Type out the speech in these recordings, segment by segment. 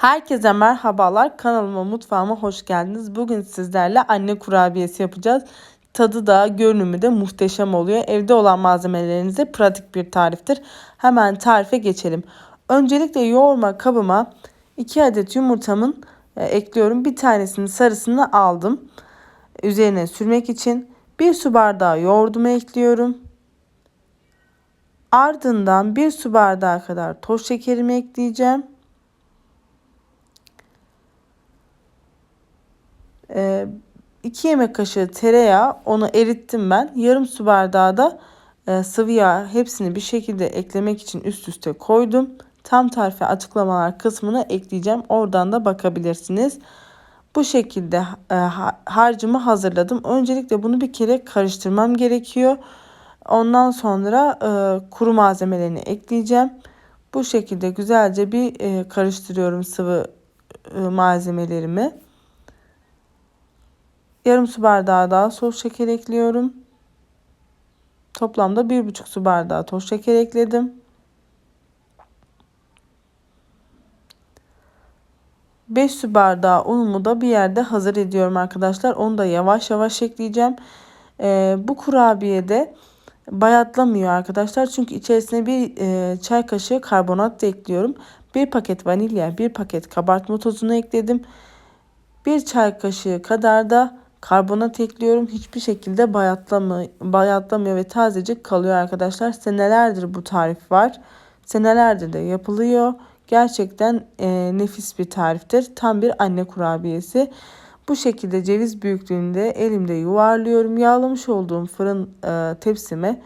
Herkese merhabalar. Kanalıma, mutfağıma hoş geldiniz. Bugün sizlerle anne kurabiyesi yapacağız. Tadı da görünümü de muhteşem oluyor. Evde olan malzemelerinize pratik bir tariftir. Hemen tarife geçelim. Öncelikle yoğurma kabıma 2 adet yumurtamın e, ekliyorum. Bir tanesinin sarısını aldım. Üzerine sürmek için 1 su bardağı yoğurdumu ekliyorum. Ardından 1 su bardağı kadar toz şekerimi ekleyeceğim. 2 ee, yemek kaşığı tereyağı onu erittim ben. Yarım su bardağı da e, sıvı yağ hepsini bir şekilde eklemek için üst üste koydum. Tam tarifi açıklamalar kısmına ekleyeceğim. Oradan da bakabilirsiniz. Bu şekilde e, harcımı hazırladım. Öncelikle bunu bir kere karıştırmam gerekiyor. Ondan sonra e, kuru malzemelerini ekleyeceğim. Bu şekilde güzelce bir karıştırıyorum sıvı malzemelerimi. Yarım su bardağı daha toz şeker ekliyorum. Toplamda bir buçuk su bardağı toz şeker ekledim. 5 su bardağı unumu da bir yerde hazır ediyorum arkadaşlar. Onu da yavaş yavaş ekleyeceğim. Ee, bu kurabiyede bayatlamıyor arkadaşlar. Çünkü içerisine bir e, çay kaşığı karbonat da ekliyorum. Bir paket vanilya, bir paket kabartma tozunu ekledim. Bir çay kaşığı kadar da Karbonat ekliyorum. Hiçbir şekilde bayatlamıyor, bayatlamıyor ve tazecik kalıyor arkadaşlar. Senelerdir bu tarif var. Senelerdir de yapılıyor. Gerçekten e, nefis bir tariftir. Tam bir anne kurabiyesi. Bu şekilde ceviz büyüklüğünde elimde yuvarlıyorum. Yağlamış olduğum fırın e, tepsime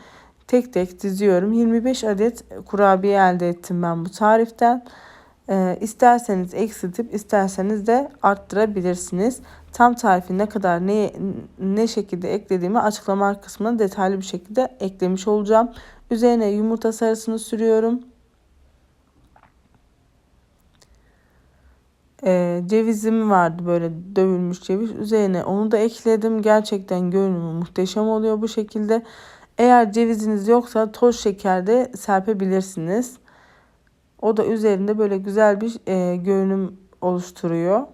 tek tek diziyorum. 25 adet kurabiye elde ettim ben bu tariften. E, isterseniz eksiltip isterseniz de arttırabilirsiniz. Tam tarifi ne kadar ne, ne şekilde eklediğimi açıklama kısmına detaylı bir şekilde eklemiş olacağım. Üzerine yumurta sarısını sürüyorum. Ee, cevizim vardı böyle dövülmüş ceviz. Üzerine onu da ekledim. Gerçekten görünümü muhteşem oluyor bu şekilde. Eğer ceviziniz yoksa toz şeker de serpebilirsiniz. O da üzerinde böyle güzel bir e, görünüm oluşturuyor.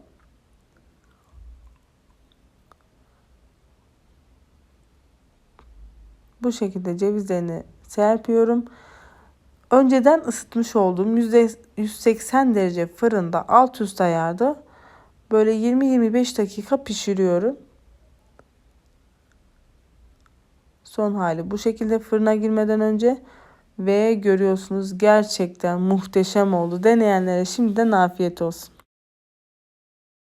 Bu şekilde cevizlerini serpiyorum. Önceden ısıtmış olduğum %180 derece fırında alt üst ayarda böyle 20-25 dakika pişiriyorum. Son hali bu şekilde fırına girmeden önce ve görüyorsunuz gerçekten muhteşem oldu. Deneyenlere şimdiden afiyet olsun.